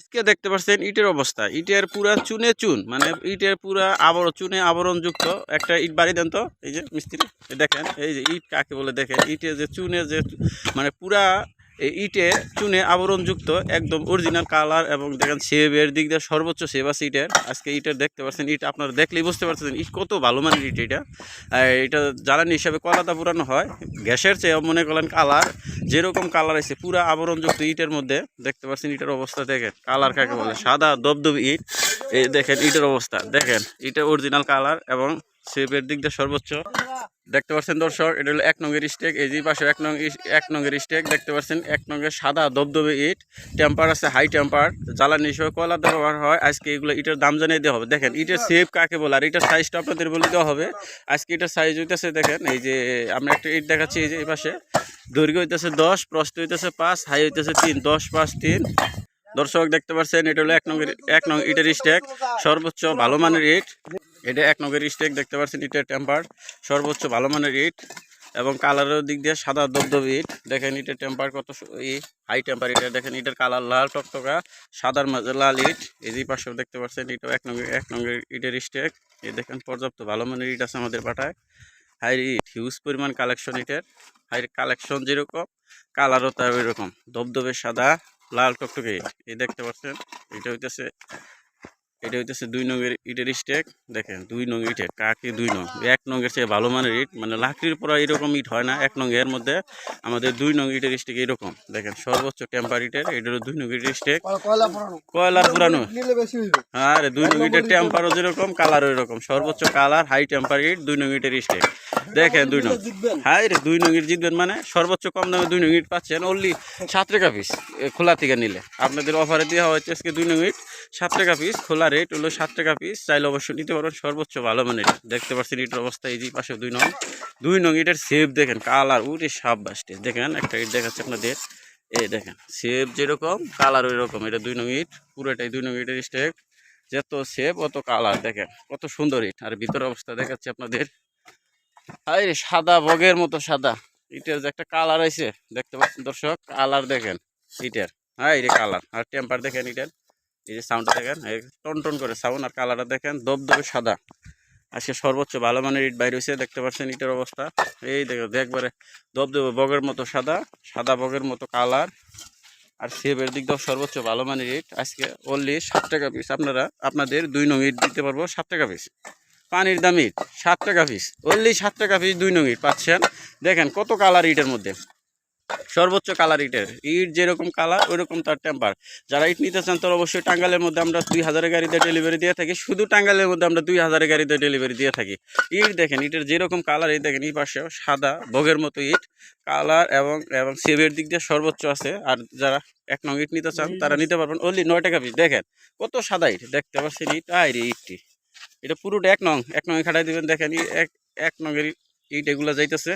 আজকে দেখতে পাচ্ছেন ইটের অবস্থা। ইটের পুরা চুনে চুন মানে ইটের পুরা আবরণ চুনে আবরণযুক্ত একটা ইট বাড়ি দেন তো, এই যে মিস্ত্রি দেখেন, এই যে ইট কাকে বলে দেখেন, ইটের যে চুনে যে মানে পুরা এই ইটে চুনে আবরণযুক্ত একদম অরিজিনাল কালার এবং দেখেন সেবের দিক দিয়ে সর্বোচ্চ সেব আছে ইটের। আজকে ইটের দেখতে পাচ্ছেন, ইট আপনারা দেখলেই বুঝতে পারছেন ইট কত ভালো মানের ইট এটা। এটা জ্বালানি হিসাবে কলাতা পুরানো হয়। গ্যাসের চেয়ে মনে করেন কালার যেরকম কালার আছে, পুরা আবরণযুক্ত ইটের মধ্যে। দেখতে পাচ্ছেন ইটের অবস্থা, দেখেন কালার কাকে বলে? সাদা দবদবি ইট। এই দেখেন ইটের অবস্থা, দেখেন ইটের অরিজিনাল কালার এবং সেবের দিক দিয়ে সর্বোচ্চ। দেখতে পাচ্ছেন দর্শক, এটা হলো এক নঙ্গের স্টেক এই যে পাশে এক নং এক নঙ্গের স্টেক দেখতে পাচ্ছেন এক নঙ্গের সাদা দবদবে ইট টেম্পার আছে হাই টেম্পার জ্বালানি হিসেবে কয়লা ব্যবহার হয়, আজকে এগুলো ইটের দাম জানিয়ে দেওয়া হবে। দেখেন, ইটের সেপ কাকে বলে, আর ইটের সাইজটা আপনাদের বলে দেওয়া হবে। আজকে এটার সাইজ হইতেছে, দেখেন, এই যে আমরা একটা ইট দেখাচ্ছি, এই যে এই পাশে। দৈর্ঘ্য হইতেছে দশ, প্রস্থ হইতেছে পাঁচ হাই হইতেছে তিন, দশ, পাঁচ, তিন। দর্শক, দেখতে পাচ্ছেন, এটা হলো এক নঙ্গের এক নং ইটের স্টেক সর্বোচ্চ ভালো মানের ইট। এটা এক নগের স্টেক দেখতে পাচ্ছেন ইটের টেম্পার সর্বোচ্চ ভালো মানের ইট এবং কালারের দিক দিয়ে সাদা দবদব ইট। দেখেন ইটের টেম্পার কত ই হাই টেম্পার ইটের দেখেন ইটের কালার লাল টকটকা, সাদার মাঝে লাল ইট। এই যে পাশেও দেখতে পাচ্ছেন ইটও এক নগের এক নগের ইটের স্টেক এই দেখেন, পর্যাপ্ত ভালো মানের ইট আছে আমাদের পাঠায়। হাই ইট হিউজ পরিমাণ কালেকশন ইটের। হাই কালেকশন যেরকম কালারও তার ওই রকম দবদবে সাদা, লাল টকটকে ইট। এই দেখতে পাচ্ছেন, এটা হইতেছে এটা হইতেছে দুই নঙের ইটের স্টেক দেখেন দুই নং ইটে কাকে দুই নং? এক নঙের চেয়ে ভালো মানের ইট মানে লাকড়ির পর এরকম ইট হয় না এক নং এর মধ্যে আমাদের দুই নং ইটের স্টেক এরকম। দেখেন সর্বোচ্চ টেম্পার ইটের এটারও দুই নং ইটের স্টেক কয়লার পুরানো? আরে দুই নং ইটের টেম্পারও যেরকম কালার এরকম। সর্বোচ্চ কালার হাই টেম্পার ইট দুই নং ইটের স্টেক দেখেন দুই নং। হাই রে দুই নং ইট জিতবেন মানে সর্বোচ্চ কম দামে দুই নং ইট পাচ্ছেন। অনলি সাত টাকা পিস খোলা থেকে নিলে। আপনাদের অফারে দেওয়া হয়েছে আজকে দুই নং ইট সাত টাকা পিস খোলা রেট হলো সাত টাকা পিস চাইলে অবশ্যই নিতে পারবেন। সর্বোচ্চ ভালো মানের দেখতে পাচ্ছেন ইটের অবস্থা, এই পাশে দুই নং। দুই নং ইটের সেভ দেখেন কালার উঠে সাপ বাসটে দেখেন, একটা ইট দেখাচ্ছে আপনাদের। এই দেখেন সেভ যেরকম কালার ওই রকম এটা দুই নং ইট, পুরোটাই দুই নং ইটের স্টেক যত সেভ অত কালার দেখেন, কত সুন্দর ইট। আর ভিতর অবস্থা দেখাচ্ছে আপনাদের। আরে সাদা বগের মতো সাদা। ইটের যে একটা কালার আছে দেখতে পাচ্ছেন দর্শক? কালার দেখেন, ইটের। হ্যাঁ এই কালার আর টেম্পার দেখেন ইটের। এই যে সাউন্ডটা দেখেন টন টন করে সাউন্ড আর কালারটা দেখেন দবদবে সাদা। আজকে সর্বোচ্চ ভালো মানের ইট বাইর হয়েছে দেখতে পাচ্ছেন ইটের অবস্থা। এই দেখো একবারে দবদবে বগের মতো সাদা সাদা বগের মতো কালার আর সেবের দিক দিয়েও সর্বোচ্চ ভালো মানের ইট। আজকে অনলি সাত টাকা পিস আপনারা, আপনাদের দুই নং ইট দিতে পারব সাত টাকা পিস পানির দাম ইট, সাত টাকা পিস অনলি সাত টাকা পিস দুই নং ইট পাচ্ছেন। দেখেন কত কালার ইটের মধ্যে। সর্বোচ্চ কালার ইটের ইট যেরকম কালার ওইরকম তার টেম্পার যারা ইট নিতে চান, তারা অবশ্যই টাঙ্গালের মধ্যে আমরা দুই হাজারের গাড়িতে ডেলিভারি দিয়ে থাকি। শুধু টাঙ্গালের মধ্যে আমরা দুই হাজারের গাড়িতে ডেলিভারি দিয়ে থাকি। ইট দেখেন ইটের যেরকম কালার এই দেখেন, এই পাশেও সাদা বগের মতো ইট কালার এবং এবং সেভের দিক দিয়ে সর্বোচ্চ আছে। আর যারা এক নং ইট নিতে চান, তারা নিতে পারবেন। অনলি নয় টাকা পিস দেখেন, কত সাদা ইট দেখতে পাচ্ছেন ইট আয় রে ইটটি এটা পুরোটা এক নং এক নং খাটাই দিবেন। দেখেন এক এক নঙের ইট এগুলা যাইতেছে।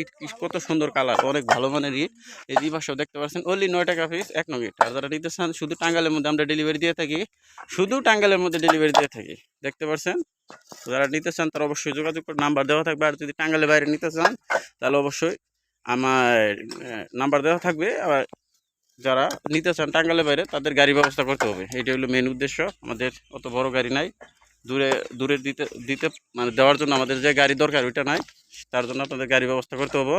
ইট কত সুন্দর কালার, অনেক ভালো মানের ইট। এই পাশেও দেখতে পাচ্ছেন অনলি নয় টাকা পিস এক নং আর যারা নিতে চান, শুধু টাঙ্গালের মধ্যে আমরা ডেলিভারি দিয়ে থাকি, শুধু টাঙ্গালের মধ্যে ডেলিভারি দিয়ে থাকি। দেখতে পাচ্ছেন? যারা নিতে চান, তারা অবশ্যই যোগাযোগ করে নাম্বার দেওয়া থাকবে। আর যদি টাঙ্গালের বাইরে নিতে চান, তাহলে অবশ্যই আমার নাম্বার দেওয়া থাকবে। আবার যারা নিতে চান টাঙ্গালের বাইরে, তাদের গাড়ি ব্যবস্থা করতে হবে। এইটা হলো মেন উদ্দেশ্য। আমাদের অত বড় গাড়ি নাই। দূরে দূরে দিতে দিতে মানে দেওয়ার জন্য আমাদের যে গাড়ি দরকার, ওইটা নাই। তার জন্য আপনাদের গাড়ি ব্যবস্থা করতে হবে।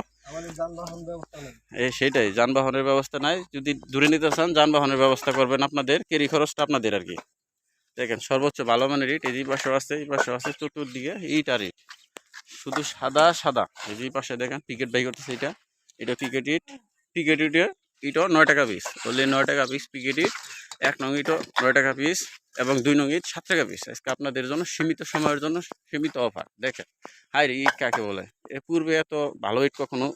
এই সেটাই যানবাহনের ব্যবস্থা নাই। যদি দূরে নিতে চান যানবাহনের ব্যবস্থা করবেন আপনাদের। কেরি খরচটা আপনাদের আর কি। দেখেন সর্বোচ্চ ভালো মানের ইট এই যে পাশে আছে এই পাশে আছে চতুর্দিকে ইট আর ইট। শুধু সাদা সাদা। এই যে পাশে দেখেন পিকেট বাই করতেছে এটা। এটা পিকেট ইট। পিকেট ইটে ইটও নয় টাকা পিস বললে নয় টাকা পিস পিকেট ইট। এক নং ইটও নয় টাকা পিস এবং দুই নং ইট সাত টাকা পিস আজকে আপনাদের জন্য সীমিত সময়ের জন্য সীমিত অফার দেখেন হাই রে, ইট কাকে বলে? এ পূর্বে এত ভালো ইট কখনো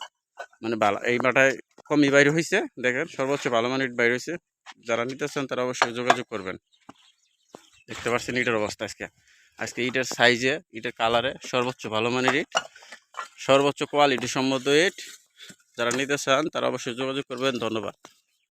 মানে ভালো এই মাটায় কমই বাইরে হয়েছে দেখেন, সর্বোচ্চ ভালো মানের ইট বাইরে হয়েছে যারা নিতে চান তারা অবশ্যই যোগাযোগ করবেন। দেখতে পাচ্ছেন ইটের অবস্থা আজকে। আজকে ইটের সাইজে ইটের কালারে সর্বোচ্চ ভালো মানের ইট, সর্বোচ্চ কোয়ালিটি সম্মত ইট। যারা নিতে চান, তারা অবশ্যই যোগাযোগ করবেন। ধন্যবাদ।